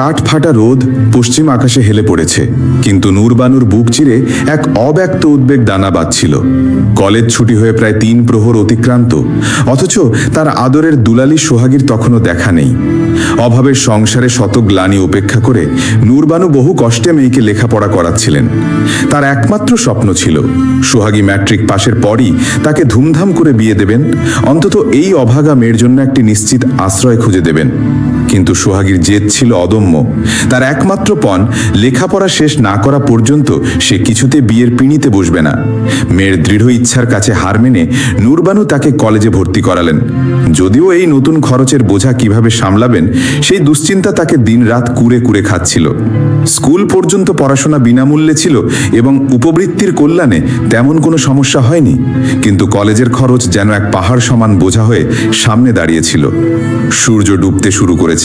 কাঠ ফাটা রোদ পশ্চিম আকাশে হেলে পড়েছে। কিন্তু নূরবানুর বুক চিরে এক অব্যক্ত উদ্বেগ দানা বাঁধছিল। কলেজ ছুটি হয়ে প্রায় তিন প্রহর অতিক্রান্ত। অথচ তার আদরের দুলালি সোহাগীর তখনও দেখা নেই। অভাবের সংসারে শত গ্লানি উপেক্ষা করে নূরবানু বহু কষ্টে মেয়েকে লেখাপড়া করাচ্ছিলেন। তার একমাত্র স্বপ্ন ছিল, সোহাগী ম্যাট্রিক পাশের পরই তাকে ধুমধাম করে বিয়ে দেবেন, অন্তত এই অভাগা মেয়ের জন্য একটি নিশ্চিত আশ্রয় খুঁজে দেবেন। কিন্তু সোহাগীর জেদ ছিল অদম্য। তার একমাত্র পণ, লেখাপড়া শেষ না করা পর্যন্ত সে কিছুতে বিয়ের পিঁড়িতে বসবে না। মেয়ের দৃঢ় ইচ্ছার কাছে হার মেনে নুরবানু তাকে কলেজে ভর্তি করালেন। যদিও এই নতুন খরচের বোঝা কীভাবে সামলাবেন, সেই দুশ্চিন্তা তাকে দিনরাত কুরে কুরে খাচ্ছিল। স্কুল পর্যন্ত পড়াশোনা বিনামূল্যে ছিল এবং উপবৃত্তির কল্যাণে তেমন কোনো সমস্যা হয়নি, কিন্তু কলেজের খরচ যেন এক পাহাড় সমান বোঝা হয়ে সামনে দাঁড়িয়েছিল। সূর্য ডুবতে শুরু করেছে।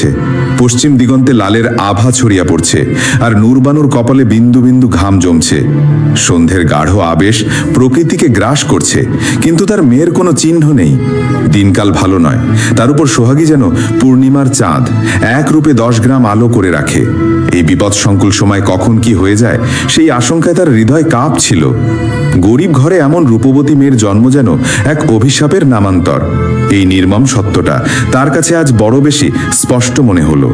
পশ্চিম দিগন্তে লালের আভা ছড়িয়া পড়ছে আর নূরবানুর কপালে বিন্দু বিন্দু ঘাম জমছে। সন্ধ্যের গাঢ় আবেশ প্রকৃতিকে গ্রাস করছে, কিন্তু তার মেয়ের কোনো চিহ্ন নেই। দিনকাল ভালো নয়, তার উপর সোহাগী যেন পূর্ণিমার চাঁদ, এক রূপে দশ গ্রাম আলো করে রাখে। এই বিপদ সংকুল সময় কখন কি হয়ে যায়, সেই আশঙ্কায় তার হৃদয় কাঁপছিল। গরিব ঘরে এমন রূপবতী মেয়ের জন্ম যেন এক অভিশাপের নামান্তর। এই নির্মম সত্যটা। তার কাছে আজ বড় বেশি স্পষ্ট মনে হলো।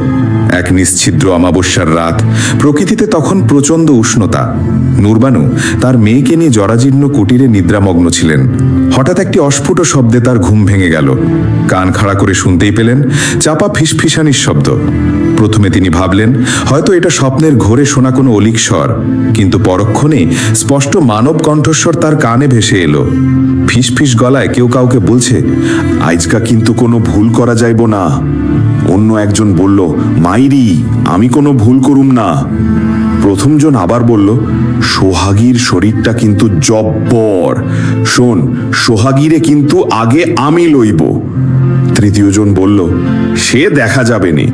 এক নিশ্ছিদ্র অমাবস্যার রাত। প্রকৃতিতে তখন প্রচণ্ড উষ্ণতা। নূরবানু তার মেয়েকে নিয়ে জরাজীর্ণ কুটিরে নিদ্রামগ্ন ছিলেন। হঠাৎ একটি অস্ফুট শব্দে তার ঘুম ভেঙে গেল। কান খাড়া করে শুনতেই পেলেন চাপা ফিসফিসানির শব্দ। প্রথমে তিনি ভাবলেন, হয়তো এটা স্বপ্নের ঘোরে শোনা কোনো অলিক স্বর। কিন্তু পরক্ষণে স্পষ্ট মানব কণ্ঠস্বর তার কানে ভেসে এলো। ফিস ফিস গলায় কেউ কাউকে বলছে আজকা কিন্তু কোনো ভুল করা যাইব না। অন্য একজন বলল, মাইরি, আমি কোনো ভুল করুম না। প্রথমজন আবার বলল, সোহাগীর শরীরটা কিন্তু জব্বর। শোন, সোহাগীরে কিন্তু আগে আমি লইব। তৃতীয়জন বলল, সে দেখা যাবে নি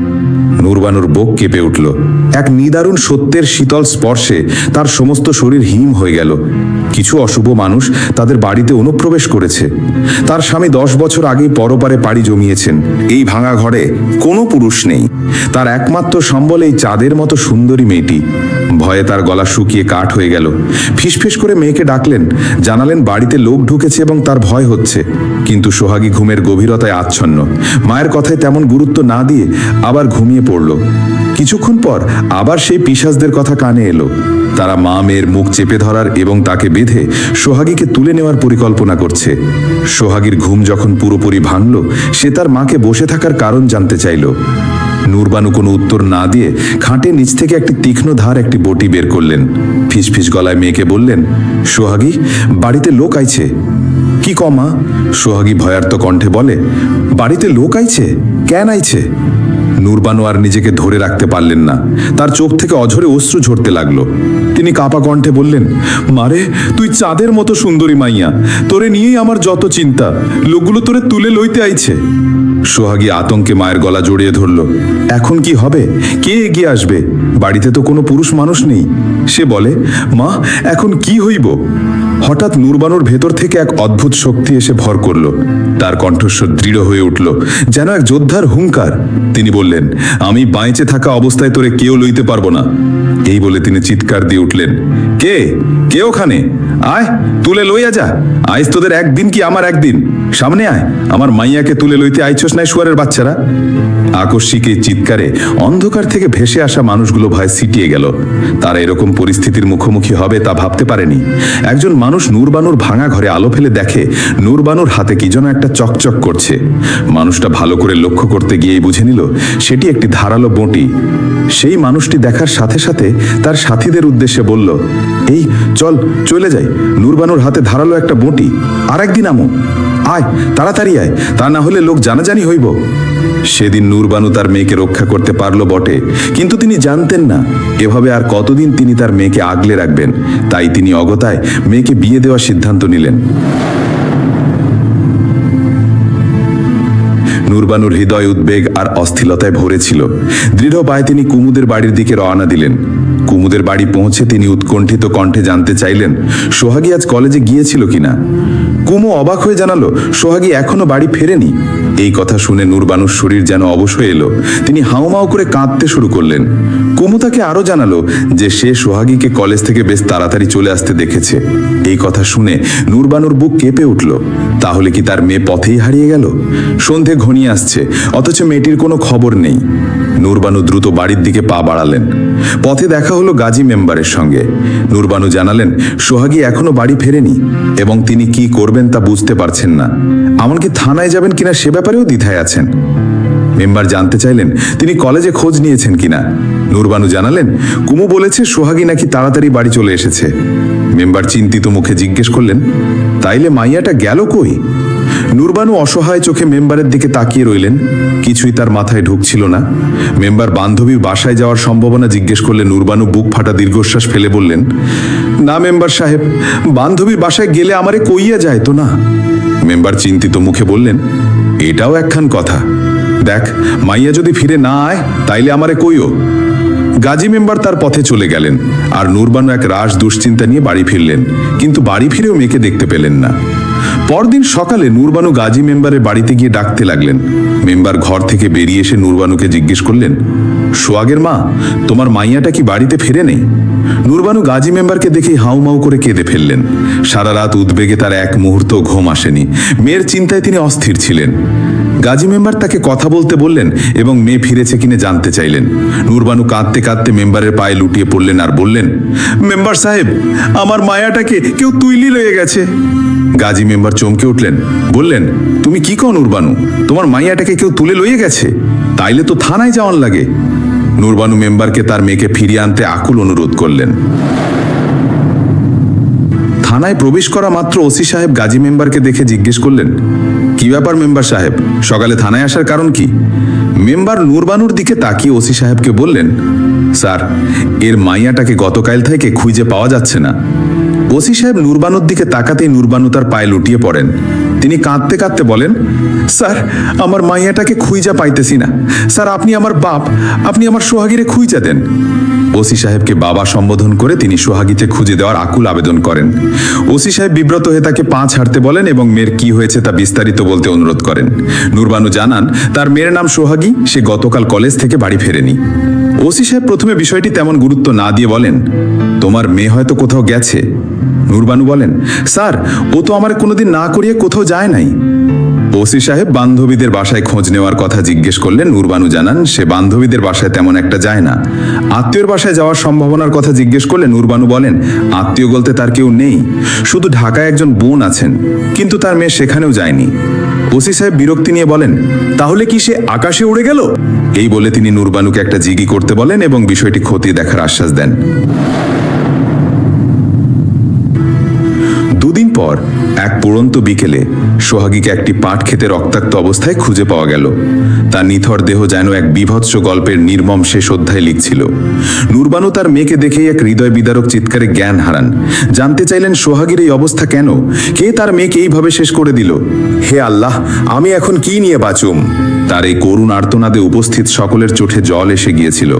নূরবানুর বুক কেঁপে উঠল। এক নিদারুণ সত্যের শীতল স্পর্শে তার সমস্ত শরীর হিম হয়ে গেল। কিছু অশুভ মানুষ তাদের বাড়িতে অনুপ্রবেশ করেছে। তার স্বামী দশ বছর আগেই পরপারে পাড়ি জমিয়েছেন। এই ভাঙা ঘরে কোনো পুরুষ নেই। তার একমাত্র সম্বল এই চাঁদের মতো সুন্দরী মেয়েটি। ভয়ে তার গলা শুকিয়ে কাঠ হয়ে গেল। ফিসফিস করে মেয়েকে ডাকলেন। জানালেন বাড়িতে লোক ঢুকেছে এবং তার ভয় হচ্ছে। কিন্তু সোহাগী ঘুমের গভীরতায় আচ্ছন্ন। মায়ের কথায় তেমন গুরুত্ব না দিয়ে আবার ঘুমিয়ে পড়ল। কিছুক্ষণ পর আবার সেই পিসাজদের কথা কানে এলো। তারা মা মেয়ের মুখ চেপে ধরার এবং তাকে বেঁধে সোহাগীকে তুলে নেওয়ার পরিকল্পনা করছে। সোহাগীর ঘুম যখন পুরোপুরি ভাঙল, সে তার মাকে বসে থাকার কারণ জানতে চাইল। নূরবানু কোনো উত্তর না দিয়ে খাটে নিচ থেকে একটি তীক্ষ্ণ ধার একটি বটি বের করলেন। ফিসফিস গলায় মেয়েকে বললেন, সোহাগী, বাড়িতে লোক আইছে? কি কমা সোহাগী ভয়ার্ত কণ্ঠে বলে, বাড়িতে লোক আইছে? কেন আইছে? নূরবানু আর নিজেকে ধরে রাখতে পারলেন না। তার চোখ থেকে অঝরে অশ্রু ঝরতে লাগল। তিনি কাপা কণ্ঠে বললেন, মারে, তুই চাঁদের মতো সুন্দরী মাইয়া। তোরে নিয়েই আমার যত চিন্তা। লোকগুলো তোরে তুলে লইতে আইছে। সোহাগী আতঙ্কে মায়ের গলা জড়িয়ে ধরল। এখন কি হবে? কে এগিয়ে আসবে? বাড়িতে তো কোনো পুরুষ মানুষ নেই। সে বলে, মা, এখন কি হইব? হঠাৎ নূরবানুর ভেতর থেকে এক অদ্ভুত শক্তি এসে ভর করল। তার কণ্ঠস্বর দৃঢ় হয়ে উঠল, যেন এক যোদ্ধার হুঙ্কার। তিনি বললেন, আমি বাইঁচে থাকা অবস্থায় তোরে কেউ লইতে পারব না। এই বলে তিনি চিৎকার দিয়ে উঠলেন। কে? কে ওখানে? আয়, তুলে লইয়া যা। আইস তোদের একদিন কি আমার একদিন? সামনে আয়। আমার মাইয়াকে তুলে লইতে আইছস নাই শুয়ারের বাচ্চারা? আকস্মিক এই চিৎকারে অন্ধকার থেকে ভেসে আসা মানুষগুলো ভয় সিটিয়ে গেল। তারা এরকম পরিস্থিতির মুখোমুখি হবে তা ভাবতে পারেনি। একজন মানুষ নূরবানুর ভাঙা ঘরে আলো ফেলে দেখে নূরবানুর হাতে কি যেন একটা চকচক করছে। মানুষটা ভালো করে লক্ষ্য করতে গিয়েই বুঝে নিল, সেটি একটি ধারালো বঁটি। সেই মানুষটি দেখার সাথে সাথে তার সাথীদের উদ্দেশ্যে বলল, এই, চল, চলে যাই। নূরবানুর হাতে ধারালো একটা বঁটি। আর একদিন আমো আয়, তাড়াতাড়ি আয়। তা না হলে লোক জানাজানি হইব। সেদিন নূরবানু তার মেয়েকে রক্ষা করতে পারল বটে, কিন্তু তিনি জানতেন না। এভাবে আর কতদিন তিনি তার মেয়েকে আগলে রাখবেন? তাই তিনি অগতায় মেয়েকে বিয়ে দেওয়ার সিদ্ধান্ত নিলেন। নুরবানুর হৃদয় উদ্বেগ আর অস্থিরতায় ভরেছিল দৃঢ় পায়ে তিনি কুমুদের বাড়ির দিকে রওনা দিলেন। কুমুদের বাড়ি পৌঁছে তিনি উৎকণ্ঠিত কণ্ঠে জানতে চাইলেন, সোহাগী আজ কলেজে গিয়েছিল কিনা? কুমু অবাক হয়ে জানালো, সোহাগী এখনও বাড়ি ফেরেনি। এই কথা শুনে নূরবানুর শরীর যেন অবশ হয়ে এলো। তিনি হাউমাউ করে কাঁদতে শুরু করলেন। কুমু তাকে আরও জানালো যে সে সোহাগীকে কলেজ থেকে বেশ তাড়াতাড়ি চলে আসতে দেখেছে। এই কথা শুনে নূরবানুর বুক কেঁপে উঠল। তাহলে কি তার মেয়ে পথেই হারিয়ে গেল? সন্ধে ঘনিয়ে আসছে, অথচ মেয়েটির কোনো খবর নেই। নূরবানু দ্রুত বাড়ির দিকে পা বাড়ালেন। পথে দেখা হলো গাজী মেম্বারের সঙ্গে। নূরবানু জানালেন, সোহাগী এখনও বাড়ি ফেরেনি এবং তিনি কি করবেন তা বুঝতে পারছেন না। এমনকি থানায় যাবেন কিনা সে ব্যাপারেও দ্বিধায় আছেন। মেম্বার জানতে চাইলেন, তিনি কলেজে খোঁজ নিয়েছেন কিনা। নূরবানু জানালেন, কুমু বলেছে সোহাগী নাকি তাড়াতাড়ি বাড়ি চলে এসেছে। মেম্বার চিন্তিত মুখে জিজ্ঞেস করলেন, তাইলে মাইয়াটা গেল কই? নূরবানু অসহায় চোখে মেম্বারের দিকে তাকিয়ে রইলেন। কিছুই তার মাথায় ঢুকছিল না। মেম্বার বান্ধবীর বাসায় যাওয়ার সম্ভাবনা জিজ্ঞেস করলে নূরবানু বুক ফাটা দীর্ঘশ্বাস ফেলে বললেন, না মেম্বার সাহেব, বান্ধবীর বাসায় গেলে আমারে কইয়া যায় তো না? মেম্বার চিন্তিত মুখে বললেন, এটাও একখান কথা। দেখ, মাইয়া যদি ফিরে না আয়, তাইলে আমারে কইও। গাজী মেম্বার তার পথে চলে গেলেন, আর নূরবানু এক রাস দুশ্চিন্তা নিয়ে বাড়ি ফিরলেন, কিন্তু বাড়ি ফিরেও মেয়েকে দেখতে পেলেন না। পরদিন সকালে নূরবানু গাজী মেম্বারের বাড়িতে গিয়ে ডাকতে লাগলেন। মেম্বার ঘর থেকে বেরিয়ে এসে নূরবানুকে জিজ্ঞেস করলেন সোয়াগের মা, তোমার মাইয়াটা কি বাড়িতে ফিরে নেই? নূরবানু গাজী মেম্বারকে দেখেই হাউমাউ করে কেঁদে ফেললেন। সারা রাত উদ্বেগে তার এক মুহূর্ত ঘুম আসেনি। মেয়ের চিন্তায় তিনি অস্থির ছিলেন। গাজী মেম্বার তাকে কথা বলতে বললেন এবং মেয়ে ফিরেছে কিনে জানতে চাইলেন। নূরবানু কাঁদতে কাঁদতে মেম্বারের পায়ে লুটিয়ে পড়লেন আর বললেন, মেম্বার সাহেব, আমার মায়াটাকে কেউ তুইলি লয়ে গেছে। গাজী মেম্বার চমকে উঠলেন। বললেন, তুমি কি কও নূরবানু? তোমার মাইয়াটাকে কেউ তুলে লইয়ে গেছে? তাইলে তো থানায় যাওয়ার লাগে। নূরবানু মেম্বারকে তার মেয়েকে ফিরিয়ে আনতে আকুল অনুরোধ করলেন। থানায় প্রবেশ করা মাত্র ওসি সাহেব গাজী মেম্বারকে দেখে জিজ্ঞেস করলেন, কি ব্যাপার মেম্বার সাহেব? সকালে থানায় আসার কারণ কি? মেম্বার নূরবানুর দিকে তাকিয়ে ওসি সাহেবকে বললেন, স্যার, এর মাইয়াটাকে গতকাল থেকে খুঁজে পাওয়া যাচ্ছে না। ওসি সাহেব নুরবানুর দিকে তাকাতেই নূরবানু তার পায়ে লুটিয়ে পড়েন। তিনি কাঁদতে কাঁদতে বলেন, স্যার, আমার মাইয়াটাকে খুঁজা পাইতেছি না। স্যার, আপনি আমার বাপ, আপনি আমার সোহাগিরে খুঁজা দেন। ওসি সাহেবকে বাবা সম্বোধন করে তিনি সোহাগিতে খুঁজে দেওয়ার আকুল আবেদন করেন। ওসি সাহেব বিব্রত হয়ে তাকে পা ছাড়তে বলেন এবং মেয়ের কি হয়েছে তা বিস্তারিত বলতে অনুরোধ করেন। নূরবানু জানান, তার মেয়ের নাম সোহাগী, সে গতকাল কলেজ থেকে বাড়ি ফেরেনি। ওসি সাহেব প্রথমে বিষয়টি তেমন গুরুত্ব না দিয়ে বলেন, তোমার মেয়ে হয়তো কোথাও গেছে। নূরবানু বলেন, স্যার, ও তো আমার কোনোদিন না করিয়ে কোথাও যায় নাই। ওসি সাহেব বান্ধবীদের বাসায় খোঁজ নেওয়ার কথা জিজ্ঞেস করলেন নূরবানু জানান, সে বান্ধবীদের বাসায় তেমন একটা যায় না। আত্মীয়র বাসায় যাওয়ার সম্ভাবনার কথা জিজ্ঞেস করলে নূরবানু বলেন, আত্মীয় বলতে তার কেউ নেই, শুধু ঢাকায় একজন বোন আছেন, কিন্তু তার মেয়ে সেখানেও যায়নি। ওসি সাহেব বিরক্তি নিয়ে বলেন, তাহলে কি সে আকাশে উড়ে গেল? এই বলে তিনি নূরবানুকে একটা জিগি করতে বলেন এবং বিষয়টি খতিয়ে দেখার আশ্বাস দেন। পর, এক পুরন্ত বিকেলে, সোহাগীকে একটি পাট খেতে রক্তাক্ত অবস্থায় খুঁজে পাওয়া গেল। তার নিথর দেহ যেন এক বিভৎস গল্পের নির্মম শেষ অধ্যায় লিখছিল। নুরবানু তার মেয়েকে দেখেই এক হৃদয় বিদারক চিৎকারে জ্ঞান হারান। জানতে চাইলেন, সোহাগীর এই অবস্থা কেন? কে তার মেয়েকে এইভাবে শেষ করে দিল? হে আল্লাহ, আমি এখন কি নিয়ে বাঁচুম? তার এই করুণ আর্তনাদে উপস্থিত সকলের চোখে জল এসে গিয়েছিল।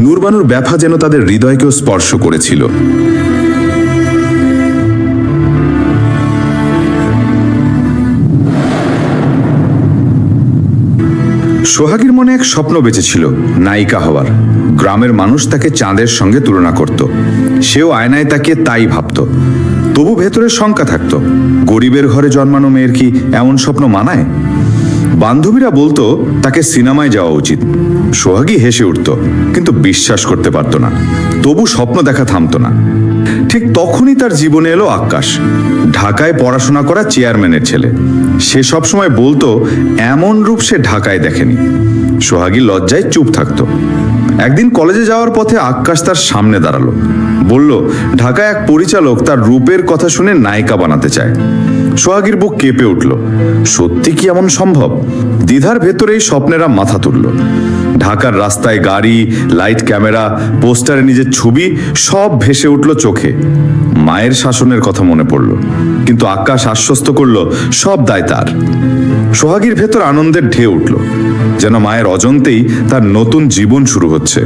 নুরবানুর ব্যথা যেন তাদের হৃদয়কেও স্পর্শ করেছিল। সোহাগীর মনে এক স্বপ্ন বেঁচেছিল, নায়িকা হওয়ার। গ্রামের মানুষ তাকে চাঁদের সঙ্গে তুলনা করত। সেও আয়নায় তাকে তাই ভাবত। তবু ভেতরে শঙ্কা থাকত, গরিবের ঘরে জন্মানো মেয়ের কি এমন স্বপ্ন মানায়? বান্ধবীরা বলতো, তাকে সিনেমায় যাওয়া উচিত। সোহাগী হেসে উঠত, কিন্তু বিশ্বাস করতে পারত না। তবু স্বপ্ন দেখা থামতো না। ঠিক তখনই তার জীবনে এলো আকাশ। ঢাকায় পড়াশোনা করা চেয়ারম্যানের ছেলে। সে সবসময় বলতো, এমন রূপ সে ঢাকায় দেখেনি। সোহাগী লজ্জায় চুপ থাকতো। একদিন কলেজে যাওয়ার পথে আকাশ তার সামনে দাঁড়াল। বলল, ঢাকায় এক পরিচালক তার রূপের কথা শুনে নায়িকা বানাতে চায়। সোহাগীর বুক কেঁপে উঠল। সত্যি কি এমন সম্ভব? দ্বিধার ভেতরেই স্বপ্নেরা মাথা তুলল। ঢাকার রাস্তায় গাড়ি, লাইট ক্যামেরা, পোস্টারে নিজের ছবি, সব ভেসে উঠল চোখে। মায়ের শাসনের কথা মনে পড়ল। কিন্তু আকাশ আশ্বস্ত করল, সব দায় তার। সোহাগীর ভেতর আনন্দের ঢেউ উঠল, যেন মায়ের অজন্তেই তার নতুন জীবন শুরু হচ্ছে।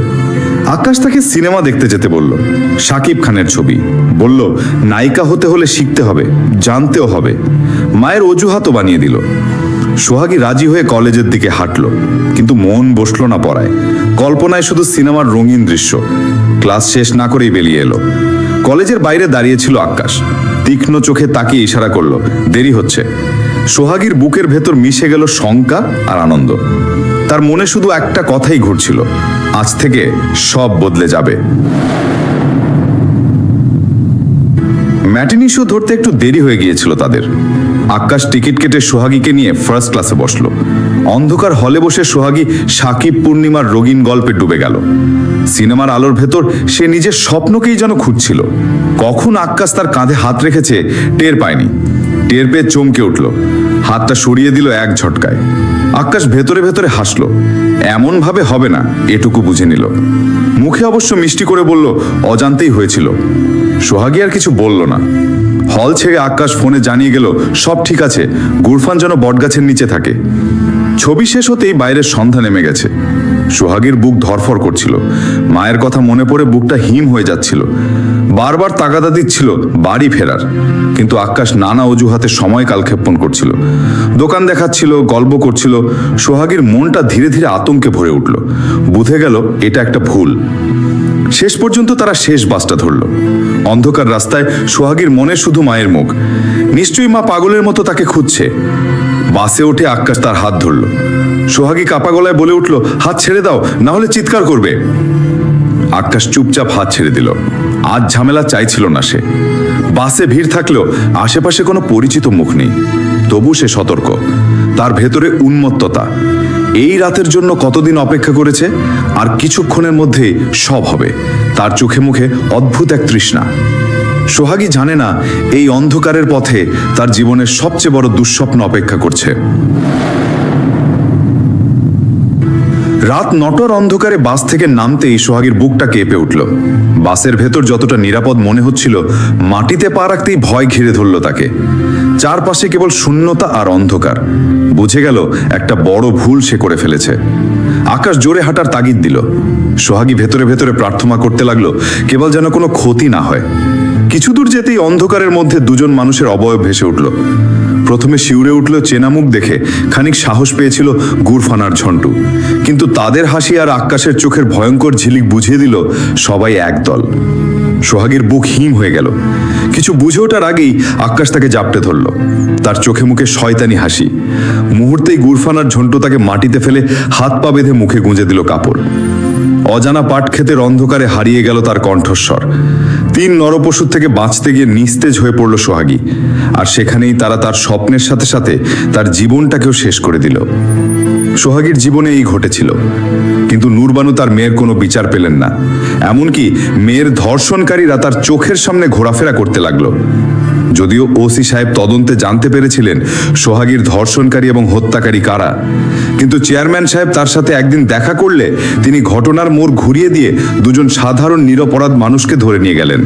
আকাশ তাকে সিনেমা দেখতে যেতে বলল। সাকিব খানের ছবি। বলল, নায়িকা হতে হলে শিখতে হবে, জানতেও হবে। মায়ের অজুহাতও বানিয়ে দিল। সোহাগী রাজি হয়ে কলেজের দিকে হাঁটলো, কিন্তু মন বসল না পড়ায়। কল্পনায় শুধু সিনেমার রঙিন দৃশ্য। ক্লাস শেষ না করেই বেরিয়ে এলো। কলেজের বাইরে দাঁড়িয়ে ছিল আকাশ। তীক্ষ্ণ চোখে তাকিয়ে ইশারা করল, দেরি হচ্ছে। সোহাগীর বুকের ভেতর মিশে গেল শঙ্কা আর আনন্দ। তার মনে শুধু একটা কথাই ঘুরছিল আজ থেকে সব বদলে যাবে। ম্যাটিনি শো ধরতে একটু দেরি হয়ে গিয়েছিল তাদের। আকাশ টিকিট কেটে সোহাগীকে নিয়ে ফার্স্ট ক্লাসে বসল। অন্ধকার হলে বসে সোহাগী সাকিব পূর্ণিমার রঙিন গল্পে ডুবে গেল। সিনেমার আলোর ভেতর সে নিজের স্বপ্নকেই যেন খুঁজছিল। কখন আকাশ তার কাঁধে হাত রেখেছে টের পায়নি। টের পেয়ে চমকে উঠল। হাতটা সরিয়ে দিল এক ঝটকায়। আকাশ ভেতরে ভেতরে হাসলো। এমন ভাবে হবে না, এটুকু বুঝে নিল। মুখে অবশ্য মিষ্টি করে বলল, অজান্তেই হয়েছিল। সোহাগী আর কিছু বলল না। হল ছেড়ে আকাশ ফোনে জানিয়ে গেল, সব ঠিক আছে, গুরফান যেন বটগাছের নিচে থাকে। ছবি শেষ হতেই বাইরের সন্ধ্যা নেমে গেছে। সোহাগীর বুক ধরফর করছিল। মায়ের কথা মনে পড়ে বুকটা হিম হয়ে যাচ্ছিল। বারবার তাগাদা দিচ্ছিল বাড়ি ফেরার। কিন্তু আকাশ নানা অজুহাতে সময় কালক্ষেপণ করছিল। দোকান দেখাচ্ছিল, গল্প করছিল, সোহাগীর মনটা ধীরে ধীরে আতঙ্কে ভরে উঠল। বুঝে গেল এটা একটা ভুল। শেষ পর্যন্ত তারা শেষ বাসটা ধরল। অন্ধকার রাস্তায় সোহাগীর মনে শুধু মায়ের মুখ। নিশ্চয়ই মা পাগলের মতো তাকে খুঁজছে। বাসে উঠে আকাশ তার হাত ধরল। সোহাগী কাপা গলায় বলে উঠল, হাত ছেড়ে দাও, না হলে চিৎকার করবে। আকাশ চুপচাপ হাত ছেড়ে দিল। আজ ঝামেলা চাইছিল না সে। বাসে ভিড় থাকলেও আশেপাশে কোনো পরিচিত মুখ নেই। তবু সে সতর্ক। তার ভেতরে উন্মত্ততা। এই রাতের জন্য কতদিন অপেক্ষা করেছে? আর কিছুক্ষণের মধ্যে সব হবে। তার চোখে মুখে অদ্ভুত এক তৃষ্ণা। সোহাগী জানে না এই অন্ধকারের পথে তার জীবনের সবচেয়ে বড় দুঃস্বপ্ন অপেক্ষা করছে। রাত নটার অন্ধকারে বাস থেকে নামতেই সোহাগীর বুকটা কেঁপে উঠল। বাসের ভেতর যতটা নিরাপদ মনে হচ্ছিল, মাটিতে পা রাখতেই ভয় ঘিরে ধরল তাকে। চারপাশে কেবল শূন্যতা আর অন্ধকার। বুঝে গেল, একটা বড় ভুল সে করে ফেলেছে। আকাশ জোরে হাঁটার তাগিদ দিল। সোহাগী ভেতরে ভেতরে প্রার্থনা করতে লাগল, কেবল যেন কোনো ক্ষতি না হয়। কিছু দূর যেতেই অন্ধকারের মধ্যে দুজন মানুষের অবয়ব ভেসে উঠল। প্রথমে শিউরে উঠল চেনা মুখ দেখে খানিক সাহস পেয়েছিল গুরফানার ঝন্টু। কিন্তু তাদের হাসি আর আকাশের চোখের ভয়ঙ্কর ঝিলিক বুঝিয়ে দিল, সবাই একদল। সোহাগীর বুক হিম হয়ে গেল। কিছু বুঝে ওঠার আগেই আকাশ তাকে জাপটে ধরল। তার চোখে মুখে শয়তানি হাসি। মুহূর্তেই গুরফানার ঝন্টু তাকে মাটিতে ফেলে হাত পা বেঁধে মুখে গুঁজে দিল কাপড়। অজানা পাট ক্ষেতের অন্ধকারে হারিয়ে গেল তার কণ্ঠস্বর। তিন নরপশুর থেকে বাঁচতে গিয়ে নিস্তেজ হয়ে পড়ল সোহাগী। আর সেখানেই তারা তার স্বপ্নের সাথে সাথে তার জীবনটাকেও শেষ করে দিল। সোহাগীর জীবনে এই ঘটেছিল। কিন্তু নুরবানু তার মেয়ের কোনো বিচার পেলেন না। এমনকি মেয়ের ধর্ষণকারীরা তার চোখের সামনে ঘোরাফেরা করতে লাগল। যদিও ওসি সাহেব তদন্তে জানতে পেরেছিলেন সোহাগীর ধর্ষণকারী এবং হত্যাকারী কারা। কিন্তু চেয়ারম্যান সাহেব তার সাথে একদিন দেখা করলে তিনি ঘটনার মোড় ঘুরিয়ে দিয়ে দুজন সাধারণ নিরপরাধ মানুষকে ধরে নিয়ে গেলেন।